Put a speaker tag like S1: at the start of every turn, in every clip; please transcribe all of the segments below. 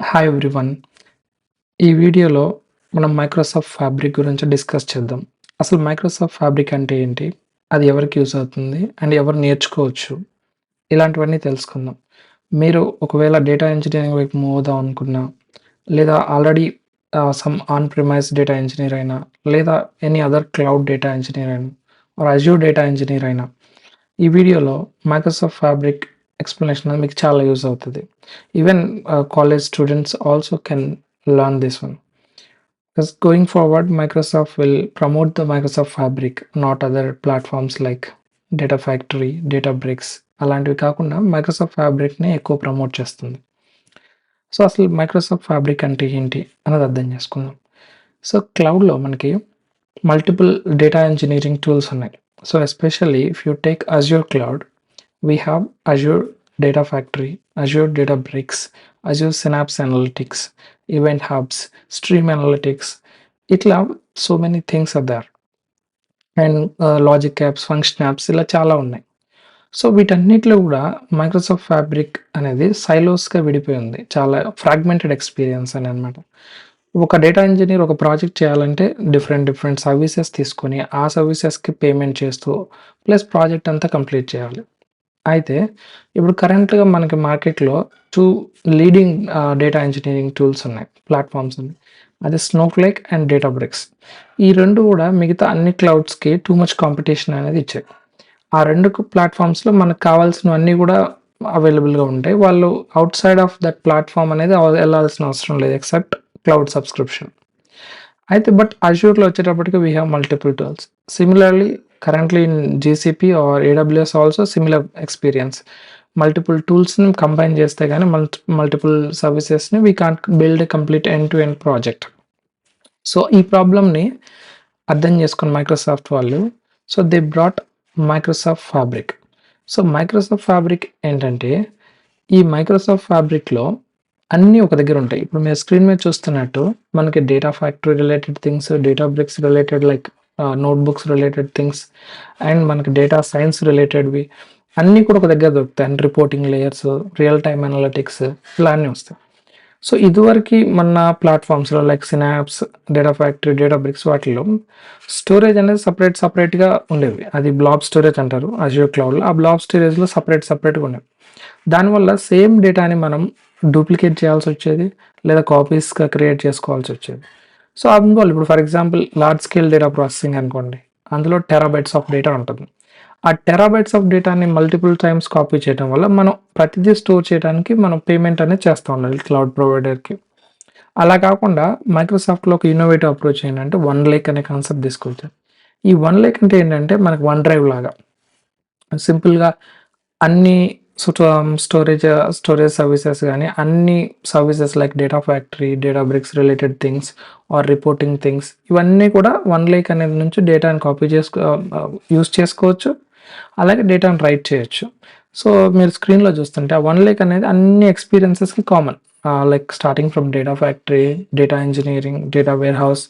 S1: Hi everyone ఈ వీడియోలో మనం మైక్రోసాఫ్ట్ ఫ్యాబ్రిక్ గురించి డిస్కస్ చేద్దాం. అసలు మైక్రోసాఫ్ట్ ఫ్యాబ్రిక్ అంటే ఏంటి? అది ఎవరికి యూజ్ అవుతుంది? అండ్ ఎవరు నేర్చుకోవచ్చు? ఇలాంటివన్నీ తెలుసుకుందాం. మీరు ఒకవేళ డేటా ఇంజనీరింగ్ వైపు మూవ్ అవుదాం అనుకున్నా లేదా already some on premise data engineer అయినా లేదా any other cloud data engineer అయినా ఆర్ అజ్యూర్ డేటా ఇంజనీర్ అయినా ఈ వీడియోలో మైక్రోసాఫ్ట్ ఫ్యాబ్రిక్ ఎక్స్ప్లెనేషన్ అనేది మీకు చాలా యూజ్ అవుతుంది. Even college students also can learn this one because going forward Microsoft will promote the Microsoft fabric not other platforms like data factory Databricks అలాంటివి కాకుండా Microsoft ఫ్యాబ్రిక్ని ఎక్కువ ప్రమోట్ చేస్తుంది. సో అసలు Microsoft fabric అంటే ఏంటి అన్నది అర్థం చేసుకుందాం. సో క్లౌడ్లో మనకి మల్టిపుల్ డేటా ఇంజనీరింగ్ టూల్స్ ఉన్నాయి. So especially if you take Azure cloud we have Azure data factory Azure Databricks Azure Synapse analytics event hubs stream analytics ఇట్లా so many things are there and logic apps function apps ఇలా చాలా ఉన్నాయి. So వీటన్నిటిలో కూడా Microsoft fabric అనేది సైలోస్గా విడిపోయి ఉంది చాలా ఫ్రాగ్మెంటెడ్ ఎక్స్పీరియన్స్ అని అనమాట ఒక డేటా ఇంజనీర్ ఒక ప్రాజెక్ట్ చేయాలంటే డిఫరెంట్ డిఫరెంట్ సర్వీసెస్ తీసుకొని ఆ సర్వీసెస్కి పేమెంట్ చేస్తూ ప్లస్ ప్రాజెక్ట్ అంతా కంప్లీట్ చేయాలి. అయితే ఇప్పుడు కరెంట్గా మనకి మార్కెట్లో two leading data engineering tools ఉన్నాయి. ప్లాట్ఫామ్స్ ఉన్నాయి. అది స్నోక్లేక్ అండ్ డేటా బ్రిక్స్ ఈ రెండు కూడా మిగతా అన్ని క్లౌడ్స్కి టూ మచ్ కాంపిటీషన్ అనేది ఇచ్చాయి. ఆ రెండు ప్లాట్ఫామ్స్లో మనకు కావాల్సినవన్నీ కూడా అవైలబుల్గా ఉంటాయి. వాళ్ళు outside of that platform అనేది వెళ్ళాల్సిన అవసరం లేదు ఎక్సెప్ట్ క్లౌడ్ సబ్స్క్రిప్షన్ అయితే బట్ అజ్యూర్లో వచ్చేటప్పటికి we have multiple tools similarly currently in GCP or AWS also similar experience multiple టూల్స్ని combine చేస్తే కానీ multi multiple సర్వీసెస్ని we can't build complete end to end project so ఈ ప్రాబ్లమ్ని అర్థం చేసుకున్న మైక్రోసాఫ్ట్ వాళ్ళు so they brought Microsoft fabric so Microsoft fabric ఏంటంటే ఈ Microsoft ఫ్యాబ్రిక్లో అన్నీ ఒక దగ్గర ఉంటాయి. ఇప్పుడు మీరు స్క్రీన్ మీద చూస్తున్నట్టు మనకి data factory related things Databricks related like notebooks related things and మనకి డేటా సైన్స్ రిలేటెడ్వి అన్నీ కూడా ఒక దగ్గర దొరుకుతాయి. And reporting layers real time analytics ఇలా అన్నీ వస్తాయి. సో ఇదివరకు మన ప్లాట్ఫామ్స్లో like Synapse data factory Databricks వాటిలో స్టోరేజ్ అనేది సపరేట్ సపరేట్గా ఉండేవి. అది బ్లాబ్ స్టోరేజ్ అంటారు అజియో క్లౌడ్లో ఆ బ్లాబ్ స్టోరేజ్లో సపరేట్ సపరేట్గా ఉండేవి. దానివల్ల సేమ్ డేటాని మనం డూప్లికేట్ చేయాల్సి వచ్చేది లేదా కాపీస్గా క్రియేట్ చేసుకోవాల్సి వచ్చేది. సో అందువల్ల ఇప్పుడు for example large scale data processing అనుకోండి అందులో టెరాబైట్స్ ఆఫ్ డేటా ఉంటుంది. ఆ టెరాబైట్స్ ఆఫ్ డేటాని మల్టిపుల్ టైమ్స్ కాపీ చేయడం వల్ల మనం ప్రతిదీ స్టోర్ చేయడానికి మనం పేమెంట్ అనేది చేస్తూ ఉండాలి క్లౌడ్ ప్రొవైడర్కి అలా కాకుండా మైక్రోసాఫ్ట్లో ఒక ఇన్నోవేటివ్ అప్రోచ్ ఏంటంటే వన్ లేక్ అనే కాన్సెప్ట్ తీసుకొచ్చారు. ఈ వన్ లేక్ అంటే ఏంటంటే మనకు వన్ డ్రైవ్ లాగా. సింపుల్గా అన్ని స్టోరేజ్ స్టోరేజ్ సర్వీసెస్ కానీ అన్ని services like data factory Databricks related things or reporting things ఇవన్నీ కూడా వన్ లేక్ అనేది నుంచి డేటాని కాపీ చేసుకో uh, యూస్ చేసుకోవచ్చు. అలాగే డేటాను రైట్ చేయొచ్చు. సో మీరు స్క్రీన్లో చూస్తుంటే ఆ వన్ లేక్ అనేది అన్ని ఎక్స్పీరియన్సెస్కి common like starting from data factory data engineering data warehouse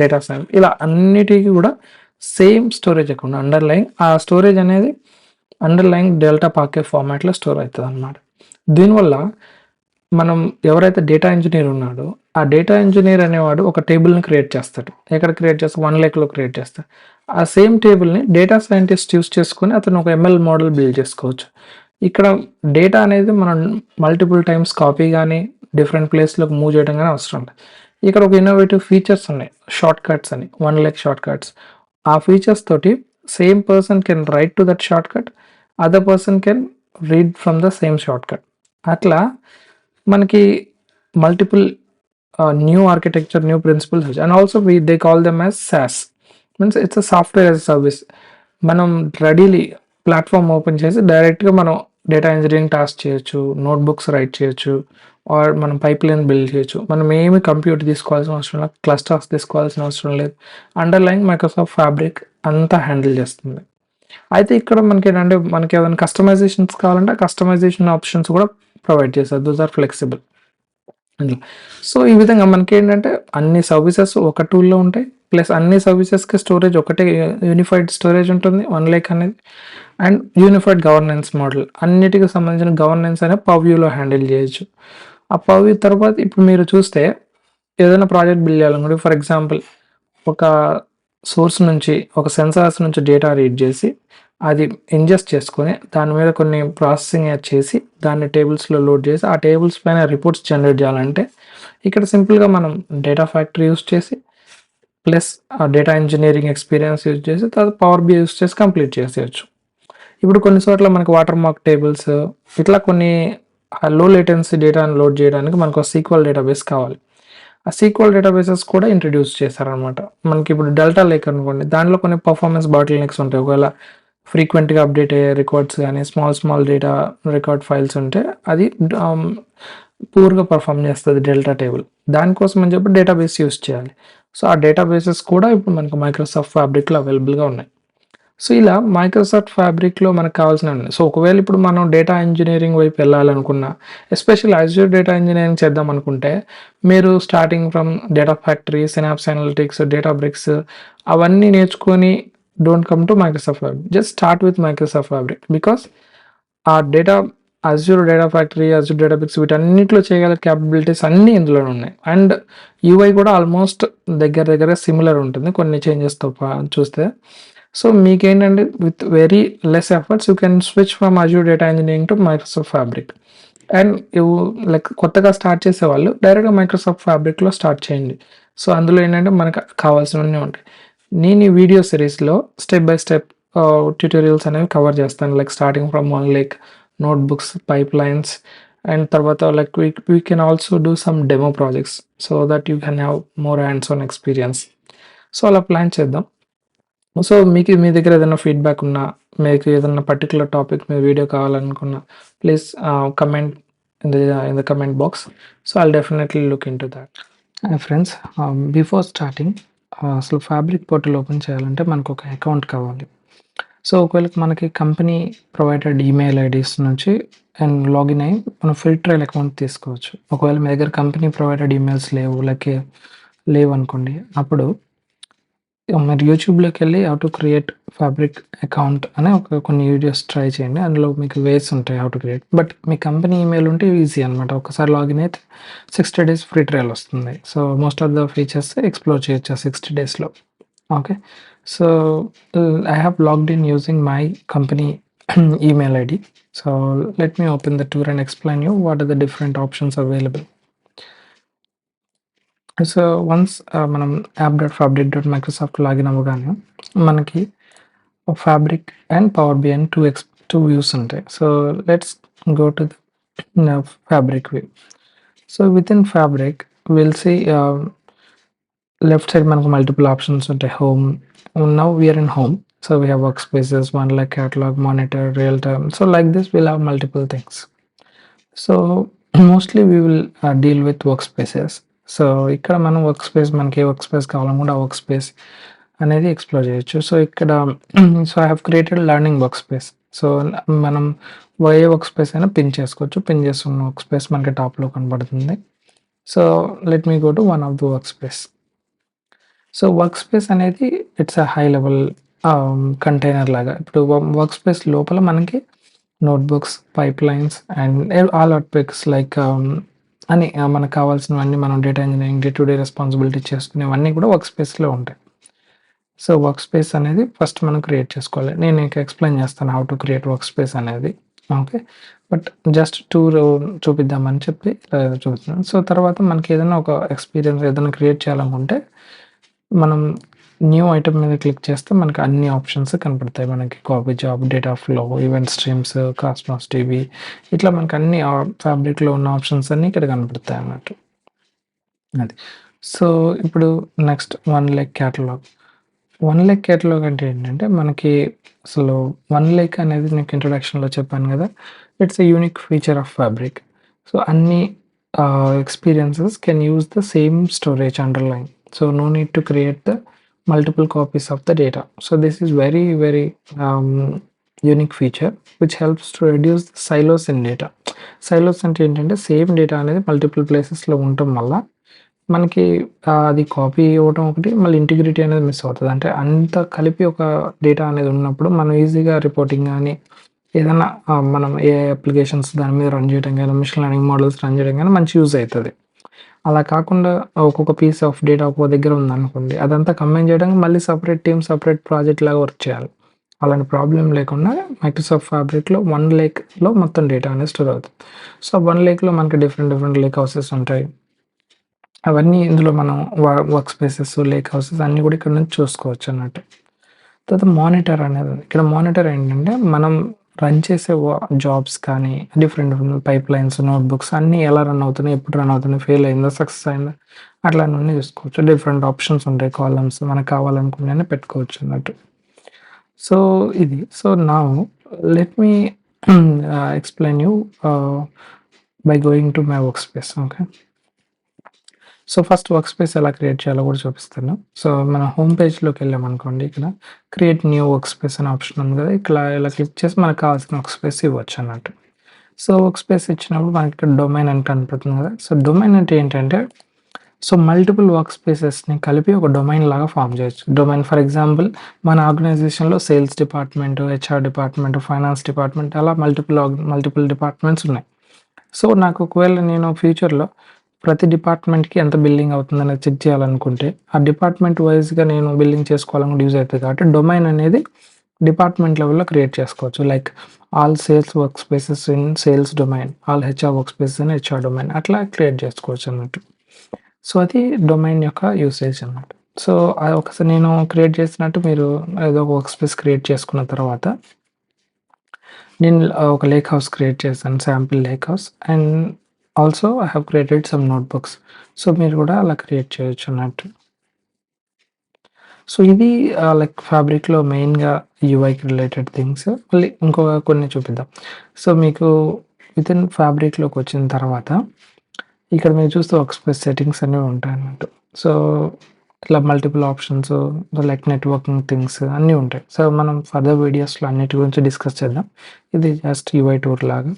S1: data science ఇలా అన్నిటికీ కూడా సేమ్ స్టోరేజ్ అకౌంట్ అండర్లైన్ ఆ స్టోరేజ్ అనేది అండర్లైన్ డెల్టా పాకే ఫార్మాట్లో స్టోర్ అవుతుంది అనమాట దీనివల్ల మనం ఎవరైతే డేటా ఇంజనీర్ ఉన్నాడో ఆ డేటా ఇంజనీర్ అనేవాడు ఒక టేబుల్ని క్రియేట్ చేస్తాడు. ఎక్కడ క్రియేట్ చేస్తాడు వన్ లేక్లో క్రియేట్ చేస్తాడు ఆ సేమ్ టేబుల్ని డేటా సైంటిస్ట్ యూస్ చేసుకొని అతను ఒక ఎంఎల్ మోడల్ బిల్డ్ చేసుకోవచ్చు. ఇక్కడ డేటా అనేది మనం మల్టిపుల్ టైమ్స్ కాపీ కానీ డిఫరెంట్ ప్లేస్లోకి మూవ్ చేయడం కానీ అవసరం లేదు. ఇక్కడ ఒక ఇన్నోవేటివ్ ఫీచర్స్ ఉన్నాయి. షార్ట్ కట్స్ అని. వన్ లెక్ షార్ట్ కట్స్ ఆ ఫీచర్స్ తోటి same person can write to that shortcut other person can read from the same shortcut అట్లా మనకి multiple new architecture new principles and also we they call them as SaaS means it's a software as service మనం readily platform open చేసి డైరెక్ట్గా మనం data engineering task చేయొచ్చు notebooks write చేయొచ్చు or మనం pipeline build చేయొచ్చు. మనం ఏమి కంప్యూటర్ తీసుకోవాల్సిన అవసరం లేదు క్లస్టర్స్ తీసుకోవాల్సిన అవసరం లేదు. అండర్లైన్ మైక్రోసాఫ్ట్ ఫ్యాబ్రిక్ అంతా హ్యాండిల్ చేస్తుంది. అయితే ఇక్కడ మనకి ఏంటంటే మనకి ఏమైనా కస్టమైజేషన్స్ కావాలంటే కస్టమైజేషన్ ఆప్షన్స్ కూడా ప్రొవైడ్ చేస్తారు. దోస్ ఆర్ ఫ్లెక్సిబుల్ సో ఈ విధంగా మనకి ఏంటంటే అన్ని సర్వీసెస్ ఒక టూల్లో ఉంటాయి. ప్లస్ అన్ని సర్వీసెస్కి స్టోరేజ్ ఒకటే యూనిఫైడ్ స్టోరేజ్ ఉంటుంది వన్ లేక్ అనేది. అండ్ యూనిఫైడ్ గవర్నెన్స్ మోడల్ అన్నిటికి సంబంధించిన గవర్నెన్స్ అనే పవ్యూలో హ్యాండిల్ చేయొచ్చు. ఆ పవ్యూ తర్వాత ఇప్పుడు మీరు చూస్తే ఏదైనా ప్రాజెక్ట్ బిల్డ్ చేయాలనుకుంటే ఫర్ ఎగ్జాంపుల్ ఒక సోర్స్ నుంచి ఒక సెన్సార్స్ నుంచి డేటా రీడ్ చేసి అది ఇంజెస్ట్ చేసుకొని దాని మీద కొన్ని ప్రాసెసింగ్ చేసి దాన్ని టేబుల్స్లో లోడ్ చేసి ఆ టేబుల్స్ పైన రిపోర్ట్స్ జనరేట్ చేయాలంటే ఇక్కడ సింపుల్గా మనం డేటా ఫ్యాక్టరీ యూస్ చేసి ప్లస్ ఆ డేటా ఇంజనీరింగ్ ఎక్స్పీరియన్స్ యూజ్ చేసి తర్వాత పవర్ బి యూస్ చేసి కంప్లీట్ చేసేయచ్చు. ఇప్పుడు కొన్ని చోట్ల మనకి వాటర్ మార్క్ టేబుల్స్ ఇట్లా కొన్ని లో లేటెన్సీ డేటాను లోడ్ చేయడానికి మనకు సీక్వల్ డేటాబేస్ కావాలి. ఆ సీక్వల్ డేటాబేసెస్ కూడా ఇంట్రడ్యూస్ చేశారనమాట మనకి ఇప్పుడు డెల్టా లేక్ అనుకోండి దాంట్లో కొన్ని పర్ఫార్మెన్స్ బాటిల్ నెక్స్ ఉంటాయి. ఒకవేళ ఫ్రీక్వెంట్గా అప్డేట్ అయ్యే రికార్డ్స్ కానీ small small data record files ఉంటే అది పూర్గా పర్ఫామ్ చేస్తుంది డెల్టా టేబుల్ దానికోసం అని చెప్పి డేటాబేస్ యూస్ చేయాలి. సో ఆ డేటాబేసెస్ కూడా ఇప్పుడు మనకు మైక్రోసాఫ్ట్ ఫ్యాబ్రిక్లో అవైలబుల్గా ఉన్నాయి. సో ఇలా మైక్రోసాఫ్ట్ ఫ్యాబ్రిక్లో మనకు కావాల్సిన ఉన్నాయి. సో ఒకవేళ ఇప్పుడు మనం డేటా ఇంజనీరింగ్ వైపు వెళ్ళాలనుకున్నా ఎస్పెషల్ యాజ్యూర్ డేటా ఇంజనీరింగ్ చేద్దాం అనుకుంటే మీరు starting from data factory Synapse analytics Databricks అవన్నీ నేర్చుకొని don't come to Microsoft fabric just start with Microsoft fabric because ఆ data Azure data factory Azure Databricks వీటన్నిటిలో చేయగల క్యాపబిలిటీస్ అన్నీ ఇందులో ఉన్నాయి. అండ్ యూఐ కూడా ఆల్మోస్ట్ దగ్గర దగ్గర సిమిలర్ ఉంటుంది. కొన్ని చేంజెస్తో చూస్తే. So మీకేంటంటే with very less efforts you can switch from Azure data engineering to Microsoft fabric and you like కొత్తగా స్టార్ట్ చేసే వాళ్ళు డైరెక్ట్గా మైక్రోసాఫ్ట్ ఫ్యాబ్రిక్లో స్టార్ట్ చేయండి. సో అందులో ఏంటంటే మనకు కావాల్సినవన్నీ ఉంటాయి. నేను ఈ వీడియో సిరీస్లో స్టెప్ బై స్టెప్ ట్యూటోరియల్స్ అనేవి కవర్ చేస్తాను. Like starting from one like notebooks pipelines and తర్వాత like we we can also do some demo projects so that you can have more hands on experience so అలా plan చేద్దాం. So మీకు మీ దగ్గర ఏదైనా feedback ఉన్నా మీకు ఏదైనా పర్టికులర్ టాపిక్ మీద వీడియో కావాలనుకున్నా please comment in the in the comment box so I'll definitely look in to that friends before starting అసలు ఫ్యాబ్రిక్ పోర్టల్ ఓపెన్ చేయాలంటే మనకు ఒక అకౌంట్ కావాలి. సో ఒకవేళ మనకి కంపెనీ ప్రొవైడెడ్ ఈమెయిల్ ఐడీస్ నుంచి అండ్ లాగిన్ అయ్యి మనం ఫిల్టర్ అకౌంట్ తీసుకోవచ్చు. ఒకవేళ మీ దగ్గర కంపెనీ ప్రొవైడెడ్ ఈమెయిల్స్ లేవు లేకే లేవు అనుకోండి అప్పుడు మీరు యూట్యూబ్లోకి వెళ్ళి how to create fabric account అనే ఒక కొన్ని వీడియోస్ ట్రై చేయండి. అందులో మీకు వేస్ ఉంటాయి హౌ టు క్రియేట్ బట్ మీ కంపెనీ ఈమెయిల్ ఉంటే ఈజీ అనమాట ఒకసారి లాగిన్ అయితే సిక్స్టీ డేస్ ఫ్రీ ట్రయల్ వస్తుంది. So most of the features explore చేయొచ్చు సిక్స్టీ డేస్లో okay so I have logged in using my company email ID so let me open the tour and explain you what are the different options available so once మనం app dot fabric dot Microsoft login అవ్వగానే మనకి Fabric and Power B and two X two views ఉంటాయి. So let's go to the Fabric view so with in Fabric will see left side మనకు multiple options ఉంటాయి. Home now we're in home so we have workspaces one like catalog monitor real time so like this will have multiple things so mostly we will deal with workspaces so ఇక్కడ మనం work space మనకి ఏ work space కావాలనుకుంటే ఆ work space అనేది explore చేయొచ్చు. So ఇక్కడ so I have created learning workspace so మనం ఏ వర్క్ స్పేస్ అయినా పిన్ చేసుకోవచ్చు. పిన్ చేస్తున్న వర్క్ స్పేస్ మనకి టాప్లో కనబడుతుంది. So let me go to one of the workspace so workspace అనేది it's a high level container లాగా. ఇప్పుడు వర్క్ స్పేస్ లోపల మనకి notebooks pipelines and all out picks like అని మనకు కావాల్సినవన్నీ మనం data engineering day to day responsibility చేసుకునేవన్నీ కూడా వర్క్ స్పేస్లో ఉంటాయి. సో వర్క్ స్పేస్ అనేది ఫస్ట్ మనం క్రియేట్ చేసుకోవాలి. నేను ఇంకా ఎక్స్ప్లెయిన్ చేస్తాను how to create work space అనేది ఓకే బట్ జస్ట్ టూర్ చూపిద్దామని చెప్పి చూపిస్తున్నాను. సో తర్వాత మనకి ఏదైనా ఒక ఎక్స్పీరియన్స్ ఏదైనా క్రియేట్ చేయాలనుకుంటే మనం న్యూ ఐటమ్ మీద క్లిక్ చేస్తే మనకి అన్ని ఆప్షన్స్ కనపడతాయి. మనకి copy job dataflow eventstreams Cosmos DB ఇట్లా మనకి అన్ని ఫ్యాబ్రిక్లో ఉన్న ఆప్షన్స్ అన్నీ ఇక్కడ కనపడతాయి అన్నట్టు అది. సో ఇప్పుడు next OneLake catalog OneLake catalog అంటే ఏంటంటే మనకి అసలు వన్ లెక్ అనేది నీకు ఇంట్రొడక్షన్లో చెప్పాను కదా it's a unique feature of fabric so అన్ని experiences can use the same storage underline so no need to create the multiple copies of the data. So this is very, very um, unique feature which helps to reduce the silos in data. Silos అంటే ఏంటంటే same data అనేది multiple ప్లేసెస్లో ఉండటం వల్ల మనకి అది copy ఇవ్వడం ఒకటి మళ్ళీ ఇంటిగ్రిటీ అనేది మిస్ అవుతుంది అంటే అంత కలిపి ఒక డేటా అనేది ఉన్నప్పుడు మనం ఈజీగా రిపోర్టింగ్ కానీ ఏదైనా మనం ఏ అప్లికేషన్స్ దాని మీద రన్ చేయడం కానీ మిషన్ లెర్నింగ్ మోడల్స్ రన్ చేయడం కానీ మంచి యూజ్ అవుతుంది అలా కాకుండా ఒక్కొక్క పీస్ ఆఫ్ డేటా ఒక్కొక్క దగ్గర ఉందనుకోండి. అదంతా కంబైన్ చేయడానికి మళ్ళీ సెపరేట్ టీమ్, సెపరేట్ ప్రాజెక్ట్ లాగా వర్క్ చేయాలి. అలాంటి ప్రాబ్లమ్ లేకుండా మైక్రోసాఫ్ట్ ఫ్యాబ్రిక్‌లో వన్ లేక్‌లో మొత్తం డేటా అనేది స్టోర్ అవుతుంది. సో, వన్ లేక్‌లో మనకి డిఫరెంట్, డిఫరెంట్ లేక్ హౌసెస్ ఉంటాయి. అవన్నీ ఇందులో మనం వర్క్ స్పేసెస్, లేక్ హౌసెస్ అన్నీ కూడా ఇక్కడ నుంచి చూసుకోవచ్చు అన్నట్టు తర్వాత మానిటర్ అనేది ఇక్కడ మానిటర్ ఏంటంటే మనం రన్ చేసే జాబ్స్ కానీ, డిఫరెంట్, డిఫరెంట్ పైప్‌లైన్స్, నోట్‌బుక్స్ అన్నీ ఎలా రన్ అవుతున్నాయి, ఎప్పుడు రన్ అవుతున్నాయి, ఫెయిల్ అయిందా, సక్సెస్ అయిందా అట్లాంటివన్నీ చూసుకోవచ్చు. డిఫరెంట్ ఆప్షన్స్ ఉంటాయి. కాలమ్స్ మనకు కావాలనుకునే పెట్టుకోవచ్చు అన్నట్టు. సో, ఇది. సో, నా let me explain you by going to my workspace. Okay. So, first workspace ఎలా క్రియేట్ చేయాలో కూడా చూపిస్తాను. సో, మన హోమ్ పేజ్లోకి వెళ్ళామనుకోండి ఇక్కడ క్రియేట్ న్యూ వర్క్ స్పేస్ అనే ఆప్షన్ ఉంది కదా! ఇక్కడ ఇలా క్లిక్ చేసి మనకు కావాల్సిన వర్క్ స్పేస్ ఇవ్వచ్చన్నట్టు. సో, వర్క్ స్పేస్ ఇచ్చినప్పుడు మనకి ఇక్కడ డొమైన్ అని కనపడుతుంది కదా! సో, డొమైన్ అంటే ఏంటంటే సో, మల్టిపుల్ వర్క్ స్పేసెస్‌ని కలిపి ఒక డొమైన్ లాగా ఫార్మ్ చేయొచ్చు. డొమైన్ ఫర్ ఎగ్జాంపుల్ మన ఆర్గనైజేషన్‌లో sales department, HR department, finance department అలా మల్టిపుల్ మల్టిపుల్ డిపార్ట్‌మెంట్స్ ఉన్నాయి. సో, నాకు ఒకవేళ నేను ఫ్యూచర్‌లో ప్రతి డిపార్ట్‌మెంట్‌కి ఎంత బిల్లింగ్ అవుతుందనేది చెక్ చేయాలనుకుంటే, ఆ డిపార్ట్‌మెంట్ వైజ్గా నేను బిల్లింగ్ చేసుకోవాలనుకుంటే యూజ్ అవుతుంది కాబట్టి డొమైన్ అనేది డిపార్ట్‌మెంట్ లెవెల్‌లో క్రియేట్ చేసుకోవచ్చు. Like all sales workspaces in sales domain, all HR workspaces in HR domain అట్లా క్రియేట్ చేసుకోవచ్చు అన్నట్టు. సో, అది డొమైన్ యొక్క యూసేజ్ అన్నమాట. సో, అది ఒకసారి నేను క్రియేట్ చేసినట్టు మీరు ఏదో ఒక వర్క్ స్పేస్ క్రియేట్ చేసుకున్న తర్వాత నేను ఒక లేక్ హౌస్ క్రియేట్ చేశాను. Sample lakehouse and also I have created some notebooks. So, మీరు కూడా అలా క్రియేట్ చేయొచ్చు అన్నట్టు. సో, ఇది లైక్ ఫ్యాబ్రిక్‌లో మెయిన్‌గా యూఐకి రిలేటెడ్ థింగ్స్. మళ్ళీ ఇంకో కొన్ని చూపిద్దాం. సో, మీకు విత్ ఇన్ ఫ్యాబ్రిక్‌లోకి వచ్చిన తర్వాత ఇక్కడ మీరు చూస్తే వర్క్ స్పేస్ సెట్టింగ్స్ అనేవి ఉంటాయన్నట్టు. సో, ఇట్లా multiple options like networking things అన్నీ ఉంటాయి. సో, మనం ఫర్దర్ వీడియోస్‌లో అన్నిటి గురించి డిస్కస్ చేద్దాం. ఇది జస్ట్ యూఐ టూర్ లాగా.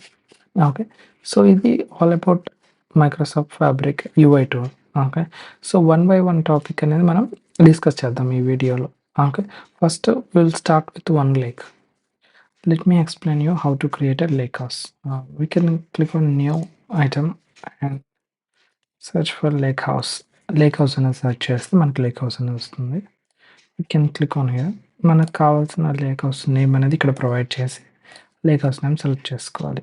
S1: ఓకే. సో, ఇది all about Microsoft Fabric UI tool okay. So, one by one topic అనేది మనం డిస్కస్ చేద్దాం ఈ వీడియోలో. Okay. First will start with OneLake. Let me explain you how to create a lakehouse. Ah, we can click on new item and search for lakehouse. Lakehouse అనేది search చేస్తే మనకి lake house అనేది వస్తుంది. We can click on here. మనకు కావాల్సిన lake house name అనేది ఇక్కడ provide చేసి లేక్ హౌస్ నేమ్ సెలెక్ట్ చేసుకోవాలి.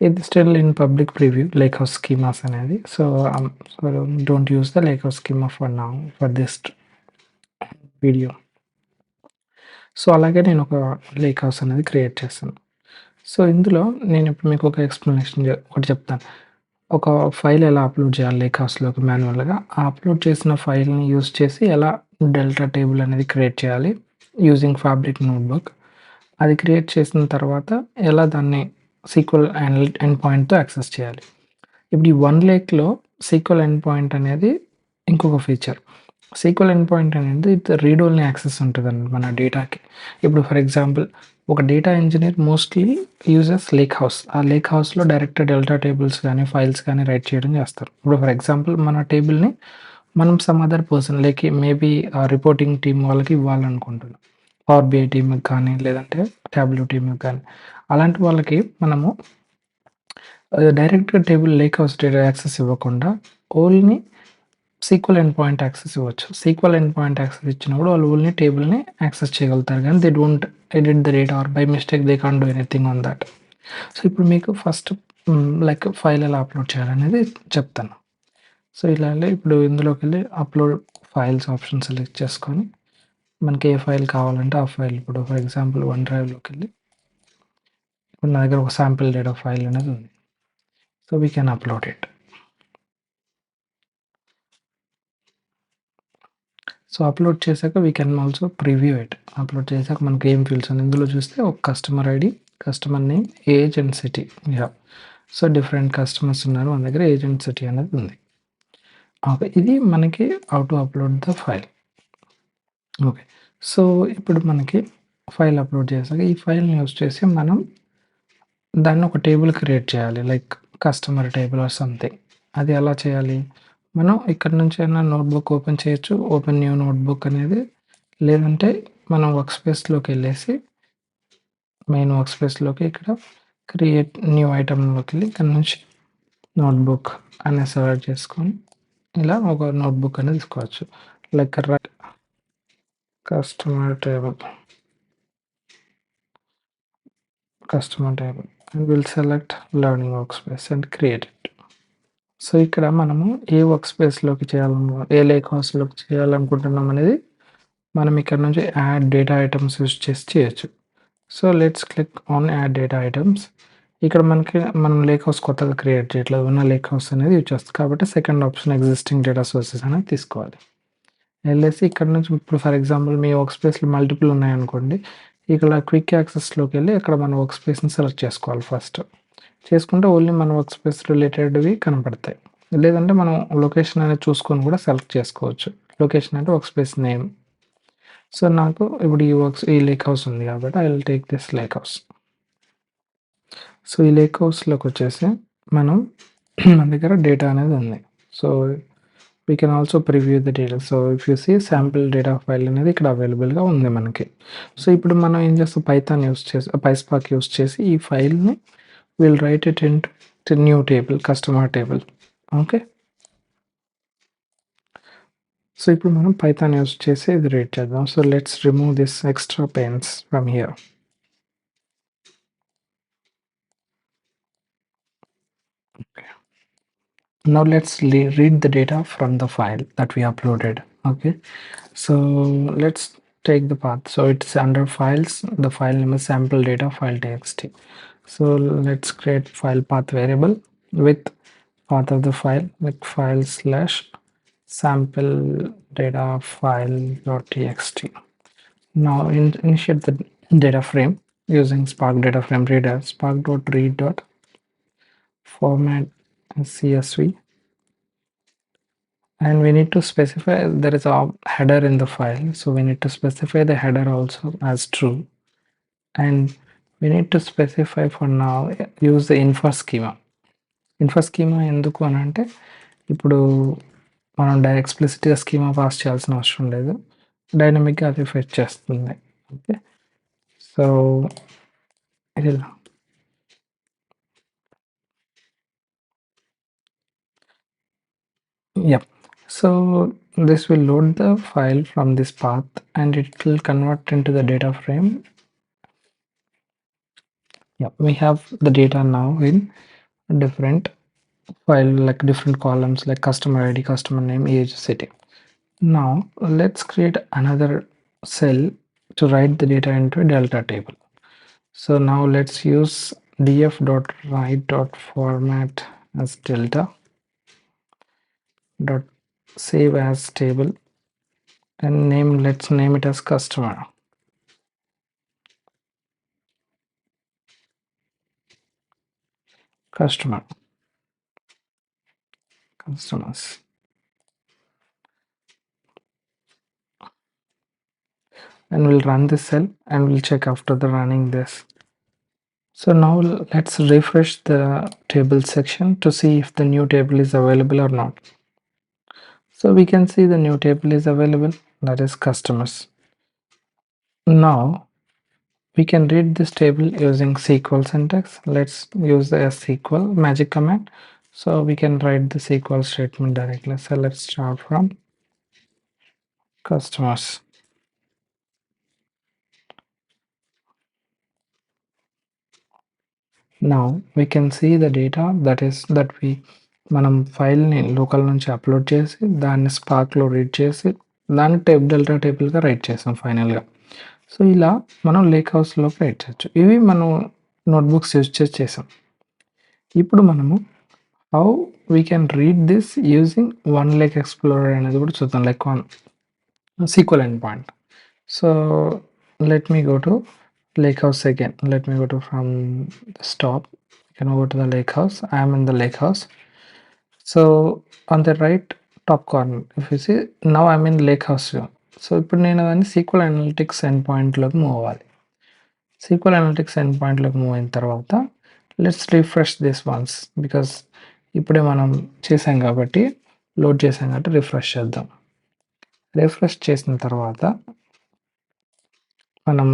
S1: ఇది still in public preview lakehouse schemas అనేది. So, so don't use the lakehouse schema for నా ఫర్ దిస్ వీడియో. సో, అలాగే నేను ఒక లేక్ హౌస్ అనేది క్రియేట్ చేస్తాను సో, ఇందులో నేను ఇప్పుడు మీకు ఒక ఎక్స్‌ప్లనేషన్ ఒకటి చెప్తాను. ఒక ఫైల్ ఎలా అప్‌లోడ్ చేయాలి లేక్ హౌస్‌లోకి మాన్యువల్‌గా. ఆ అప్‌లోడ్ చేసిన ఫైల్‌ని యూజ్ చేసి ఎలా డెల్టా టేబుల్ అనేది క్రియేట్ చేయాలి యూజింగ్ ఫ్యాబ్రిక్ నోట్‌బుక్. అది క్రియేట్ చేసిన తర్వాత ఎలా దాన్ని సీక్వెల్ ఎండ్ ఎండ్ పాయింట్‌తో యాక్సెస్ చేయాలి. ఇప్పుడు ఈ వన్ లేక్‌లో సీక్వెల్ ఎండ్ పాయింట్ అనేది ఇంకొక ఫీచర్. సీక్వెల్ ఎండ్ పాయింట్ అనేది రీడ్ ఓన్లీ యాక్సెస్ అండి మన డేటాకి. ఇప్పుడు ఫర్ ఎగ్జాంపుల్ ఒక data engineer mostly uses lakehouse. ఆ లేక్ హౌస్‌లో డైరెక్ట్ డెల్టా టేబుల్స్ కానీ ఫైల్స్ కానీ రైట్ చేయడం చేస్తారు. ఇప్పుడు ఫర్ ఎగ్జాంపుల్ మన టేబుల్‌ని మనం some other person like maybe reporting team వాళ్ళకి ఇవ్వాలనుకుంటున్నాం. పవర్ బిఐ టీమ్‌కి కానీ, లేదంటే టాబ్లూ టీమ్‌కి కానీ అలాంటి వాళ్ళకి మనము డైరెక్ట్‌గా table lake house data access ఇవ్వకుండా only SQL end point access ఇవ్వచ్చు. సీక్వల్ ఎండ్ పాయింట్ యాక్సెస్ ఇచ్చినప్పుడు వాళ్ళు ఓన్లీ టేబుల్‌ని యాక్సెస్ చేయగలుగుతారు కానీ they don't edit the data or by mistake they can't do anything on that so, ఇప్పుడు మీకు first like file ఎలా అప్‌లోడ్ చేయాలనేది చెప్తాను. సో, ఇలా ఇప్పుడు ఇప్పుడు ఇందులోకెళ్ళి అప్‌లోడ్ ఫైల్స్ ఆప్షన్ సెలెక్ట్ చేసుకొని మనకి ఏ ఫైల్ కావాలంటే ఆ ఫైల్ ఇప్పుడు ఫర్ ఎగ్జాంపుల్ వన్ డ్రైవ్‌లోకెళ్ళి ఇప్పుడు నా దగ్గర ఒక శాంపిల్ డేటా ఫైల్ అనేది ఉంది. So, we can upload it. So, upload చేశాక we can also preview it. Upload చేశాక మనకి ఏం ఫీల్డ్స్ ఉంది ఇందులో చూస్తే ఒక customer ID customer name, age and city. Yeah so, different customers ఉన్నారు. మన దగ్గర ఏజ్ అండ్ సిటీ అనేది ఉంది. ఓకే. ఇది మనకి how to upload the file. Okay. So, ఇప్పుడు మనకి ఫైల్ అప్‌లోడ్ చేశాక ఈ ఫైల్‌ని యూజ్ చేసి మనం దాన్ని ఒక టేబుల్ క్రియేట్ చేయాలి. Like customer table or something. అది ఎలా చేయాలి? మనం ఇక్కడ అయినా నోట్‌బుక్ ఓపెన్ చేయొచ్చు. ఓపెన్ న్యూ నోట్‌బుక్ అనేది లేదంటే మనం వర్క్ స్పేస్‌లోకెళ్ళేసి మెయిన్ వర్క్ స్పేస్‌లోకి ఇక్కడ క్రియేట్ న్యూ ఐటెమ్‌లోకెళ్ళి ఇక్కడ నుంచి నోట్‌బుక్ అనే సెలెక్ట్ చేసుకొని ఇలా ఒక నోట్‌బుక్ అనేది తీసుకోవచ్చు. Like write customer table. Customer table and will select learning workspace and create so, ఇక్కడ మనము ఏ వర్క్ స్పేస్‌లోకి చేయాలను ఏ లేక్ హౌస్‌లోకి చేయాలనుకుంటున్నాం అనేది మనం ఇక్కడ నుంచి యాడ్ డేటా ఐటమ్స్ యూజ్ చేసి చేయొచ్చు. So, let's click on add data items ఇక్కడ మనకి మనం లేక్ హౌస్ కొత్తగా క్రియేట్ చేయట్లేదు. ఉన్న లేక్ హౌస్ అనేది యూజ్ చేస్తాం. కాబట్టి second option existing data sources అనేది తీసుకోవాలి. వెళ్ళేసి ఇక్కడ నుంచి ఇప్పుడు ఫర్ ఎగ్జాంపుల్ మీ వర్క్ స్పేస్‌లో మల్టిపుల్ ఉన్నాయనుకోండి. ఇక్కడ క్విక్ యాక్సెస్లోకి వెళ్ళి అక్కడ మన వర్క్ స్పేస్‌ని సెలెక్ట్ చేసుకోవాలి ఫస్ట్. చేసుకుంటే ఓన్లీ మన వర్క్ స్పేస్ రిలేటెడ్‌వి కనపడతాయి. లేదంటే మనం లొకేషన్ అనేది చూసుకొని కూడా సెలెక్ట్ చేసుకోవచ్చు. లొకేషన్ అంటే వర్క్ స్పేస్ నేమ్. సో, నాకు ఇప్పుడు ఈ వర్క్స్ ఈ లేక్ హౌస్ ఉంది కాబట్టి I will take this lakehouse. So, ఈ లేక్ హౌస్లోకి వచ్చేసి మనం మన దగ్గర డేటా అనేది ఉంది. So, we can also preview the data. So, if you see sample data file అనేది ఇక్కడ అవైలబుల్‌గా ఉంది మనకి. సో, ఇప్పుడు మనం ఏం చేస్తాం పైథాన్ యూజ్ చేసి పైస్పార్క్ యూజ్ చేసి ఈ ఫైల్‌ని will write it into new table customer table. Okay. So, ఇప్పుడు మనం పైథాన్ యూజ్ చేసి ఇది రీడ్ చేద్దాం. So, let's remove this extra panes from here. Okay. Now let's read the data from the file that we uploaded. Okay. So let's take the path. So it's under files. The file name is sample data file txt. So let's create file path variable with path of the file with file slash sample data file dot txt. Now in, initiate the data frame using Spark data frame reader spark dot read dot format CSV and we need to specify there is a header in the file so we need to specify the header also as true and we need to specify for now use the info schema info schema ఎందుకు అని అంటే ఇప్పుడు మనం die ఎక్స్ప్లిసిట్గా schema pass చేయాల్సిన అవసరం లేదు డైనమిక్గా అది ఫెచ్ చేస్తుంది ఓకే సో ఇలా Yep. So this will load the file from this path and it will convert into the data frame. Yeah, we have the data now in different file like different columns like customer ID, customer name, age, city. Now let's create another cell to write the data into a delta table. So now let's use df.write.format as delta dot save as table. And name let's name it as customer. Customer. Customers. And we'll run this cell and we'll check after the running this. So now let's refresh the table section to see if the new table is available or not so we can see the new table is available that is customers. Now we can read this table using SQL syntax. Let's use the SQL magic command. So we can write the SQL statement directly. So let's start from customers. Now we can see the data that is that we మనం ఫైల్ని local నుంచి upload చేసి దాన్ని స్పార్క్లో read చేసి దాన్ని tape delta టేబుల్గా right చేసాం ఫైనల్గా. So ఇలా మనం లేక్ హౌస్లోకి రైట్ చేయొచ్చు. ఇవి మనం నోట్బుక్స్ యూజ్ చేసి చేసాం. ఇప్పుడు మనము how we can read this using OneLake explorer అనేది కూడా చూద్దాం. Like one SQL endpoint. So let me go to lake house again let me go to from the stop you can go to the lake house i am in the lake house so on the right top corner if you see now i'm in lake view. So ఇప్పుడు నేను దాన్ని SQL analytics end పాయింట్లోకి move అవ్వాలి. SQL analytics end పాయింట్లోకి move అయిన తర్వాత let's refresh this once because ఇప్పుడే మనం చేసాం కాబట్టి లోడ్ చేసాం కాబట్టి రిఫ్రెష్ చేద్దాం. రిఫ్రెష్ చేసిన తర్వాత మనం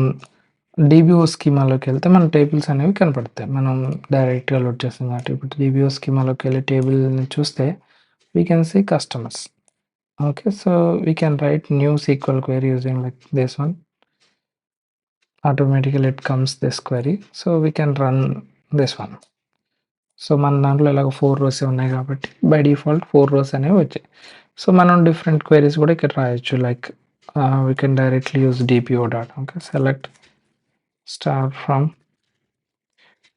S1: డీబీఓ స్కీమాలోకి వెళ్తే మన టేబుల్స్ అనేవి కనపడతాయి. మనం డైరెక్ట్గా లోడ్ చేస్తాం కాబట్టి ఇప్పుడు డీబీఓ స్కీమాలోకి వెళ్ళి టేబుల్ని చూస్తే we can see customers okay so we can write new SQL query using like this one automatically it comes this query so we can run this one so మన దాంట్లో ఇలాగ ఫోర్ రోస్ ఉన్నాయి కాబట్టి బై డిఫాల్ట్ ఫోర్ రోస్ అనేవి వచ్చాయి. So మనం different queries కూడా ఇక్కడ రాయొచ్చు. Like we can directly use DBO dot okay select star from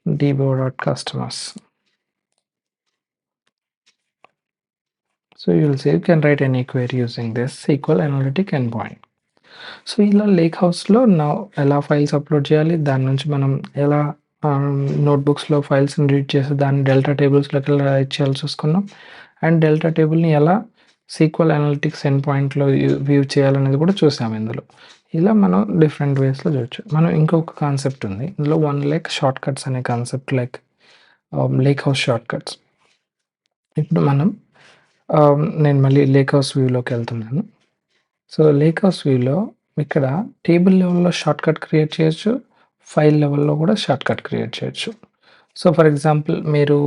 S1: dbo.customers. So you will say you can write any query using this SQL analytic endpoint. So ఇలా లేక్ హౌస్లో నా ఎలా ఫైల్స్ అప్లోడ్ చేయాలి దాని నుంచి మనం ఎలా నోట్బుక్స్లో ఫైల్స్ని రీడ్ చేసి దాన్ని డెల్టా టేబుల్స్లోకి ఎలా రైట్ చేయాల్సి చూసుకున్నాం అండ్ డెల్టా టేబుల్ని ఎలా సీక్వల్ అనలిటిక్స్ ఎండ్ పాయింట్లో వ్యూ చేయాలనేది కూడా చూసాము ఇందులో. ఇలా మనం డిఫరెంట్ వేస్లో చూడొచ్చు. మనం ఇంకొక కాన్సెప్ట్ ఉంది. ఇందులో వన్ లేక్ షార్ట్ కట్స్ అనే concept like lake house short cuts ఇప్పుడు మనం um, నేను మళ్ళీ లేక్ హౌస్ వ్యూలోకి వెళ్తున్నాను. సో లేక్ హౌస్ వ్యూలో ఇక్కడ టేబుల్ లెవెల్లో షార్ట్ కట్ క్రియేట్ చేయొచ్చు. ఫైల్ లెవెల్లో కూడా షార్ట్ కట్ క్రియేట్ చేయొచ్చు. సో ఫర్ ఎగ్జాంపుల్ మీరు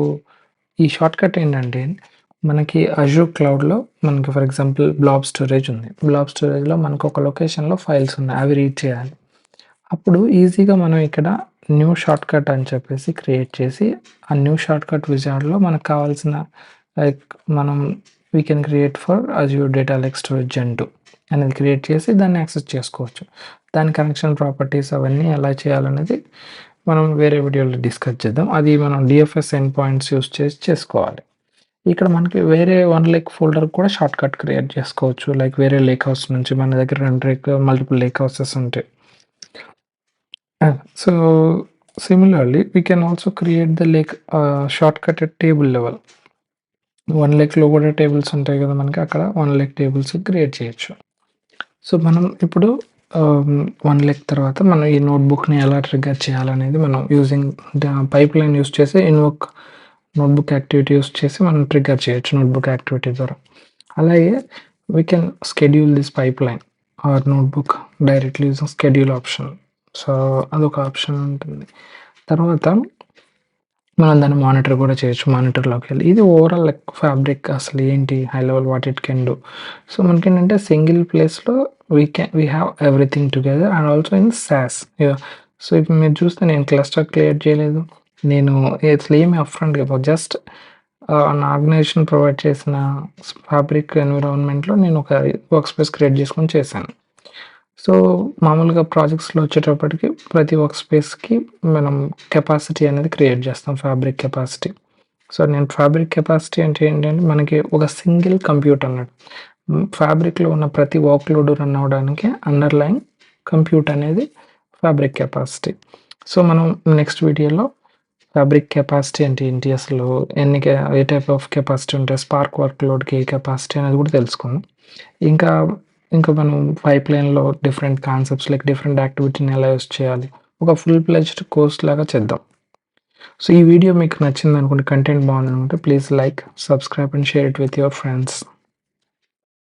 S1: ఈ షార్ట్ కట్ ఏంటంటే మనకి అజూర్ క్లౌడ్‌లో మనకి ఫర్ ఎగ్జాంపుల్ బ్లాబ్ స్టోరేజ్ ఉంది. బ్లాబ్ స్టోరేజ్‌లో మనకు ఒక లొకేషన్‌లో ఫైల్స్ ఉన్నాయి. అవి రీడ్ చేయాలి. అప్పుడు ఈజీగా మనం ఇక్కడ న్యూ షార్ట్‌కట్ అని చెప్పేసి క్రియేట్ చేసి, ఆ న్యూ షార్ట్‌కట్ విజార్డ్‌లో మనకు కావాల్సిన లైక్ మనం we can create for Azure data like storage gen two అనేది క్రియేట్ చేసి దాన్ని యాక్సెస్ చేసుకోవచ్చు. దాని కనెక్షన్ ప్రాపర్టీస్ అవన్నీ ఎలా చేయాలనేది మనం వేరే వీడియోలో డిస్కస్ చేద్దాం. అది మనం డిఎఫ్ఎస్ ఎండ్ పాయింట్స్ యూస్ చేసి చేసుకోవాలి. ఇక్కడ మనకి వేరే వన్ లేక్ ఫోల్డర్ కూడా షార్ట్ కట్ క్రియేట్ చేసుకోవచ్చు. లైక్ వేరే లేక్ హౌస్ నుంచి మన దగ్గర రెండు లేక్ మల్టిపుల్ లేక్ హౌసెస్ ఉంటాయి so similarly we can also create the lake shortcut table level one లేక్లో కూడా టేబుల్స్ ఉంటాయి కదా మనకి అక్కడ వన్ లేక్ టేబుల్స్ క్రియేట్ చేయొచ్చు. సో మనం ఇప్పుడు um, వన్ లెక్ తర్వాత మనం ఈ నోట్బుక్ని ఎలా ట్రిగర్ చేయాలనేది మనం యూజింగ్ పైప్ లైన్ యూస్ చేసి ఇన్వోక్ నోట్బుక్ యాక్టివిటీ యూస్ చేసి మనం ట్రిగ్గర్ చేయొచ్చు నోట్బుక్ యాక్టివిటీ ద్వారా. అలాగే we can schedule this pipeline or notebook directly using schedule option so అదొక ఆప్షన్ ఉంటుంది. తర్వాత మనం దాన్ని మానిటర్ కూడా చేయొచ్చు మానిటర్లోకి వెళ్ళి. ఇది ఓవరాల్ లైక్ ఫ్యాబ్రిక్ అసలు ఏంటి high level what it can do so మనకి ఏంటంటే సింగిల్ ప్లేస్లో we can we have everything together and also in SaaS so ఇప్పుడు మీరు చూస్తే నేను క్లస్టర్ క్రియేట్ చేయలేదు. నేను అసలు ఏమి అప్‌ఫ్రంట్‌గా జస్ట్ నా ఆర్గనైజేషన్ ప్రొవైడ్ చేసిన ఫ్యాబ్రిక్ ఎన్విరాన్మెంట్‌లో నేను ఒక వర్క్ స్పేస్ క్రియేట్ చేసుకొని చేశాను. సో, మామూలుగా ప్రాజెక్ట్స్‌లో వచ్చేటప్పటికి ప్రతి వర్క్ స్పేస్‌కి మనం కెపాసిటీ అనేది క్రియేట్ చేస్తాం ఫ్యాబ్రిక్ కెపాసిటీ. సో, నేను ఫ్యాబ్రిక్ కెపాసిటీ అంటే ఏంటంటే మనకి ఒక సింగిల్ కంప్యూటర్ అన్నట్టు. ఫ్యాబ్రిక్‌లో ఉన్న ప్రతి వర్క్ లోడ్ రన్ అవ్వడానికి అండర్‌లైన్ కంప్యూట్ అనేది ఫ్యాబ్రిక్ కెపాసిటీ. సో, మనం నెక్స్ట్ వీడియోలో ఫ్యాబ్రిక్ కెపాసిటీ అంటే ఏంటి? అసలు ఎన్ని ఏ టైప్ ఆఫ్ కెపాసిటీ ఉంటాయి స్పార్క్ వర్క్ లోడ్కి ఏ కెపాసిటీ అనేది కూడా తెలుసుకుందాం. ఇంకా ఇంకా మనం పైప్ లైన్లో డిఫరెంట్ కాన్సెప్ట్స్ లైక్ డిఫరెంట్ యాక్టివిటీని ఎలా యూస్ చేయాలి? ఒక ఫుల్ ప్లెజ్డ్ కోర్స్ లాగా చేద్దాం. సో ఈ వీడియో మీకు నచ్చింది అనుకుంటే కంటెంట్ బాగుంది అనుకుంటే please like subscribe and share it with your friends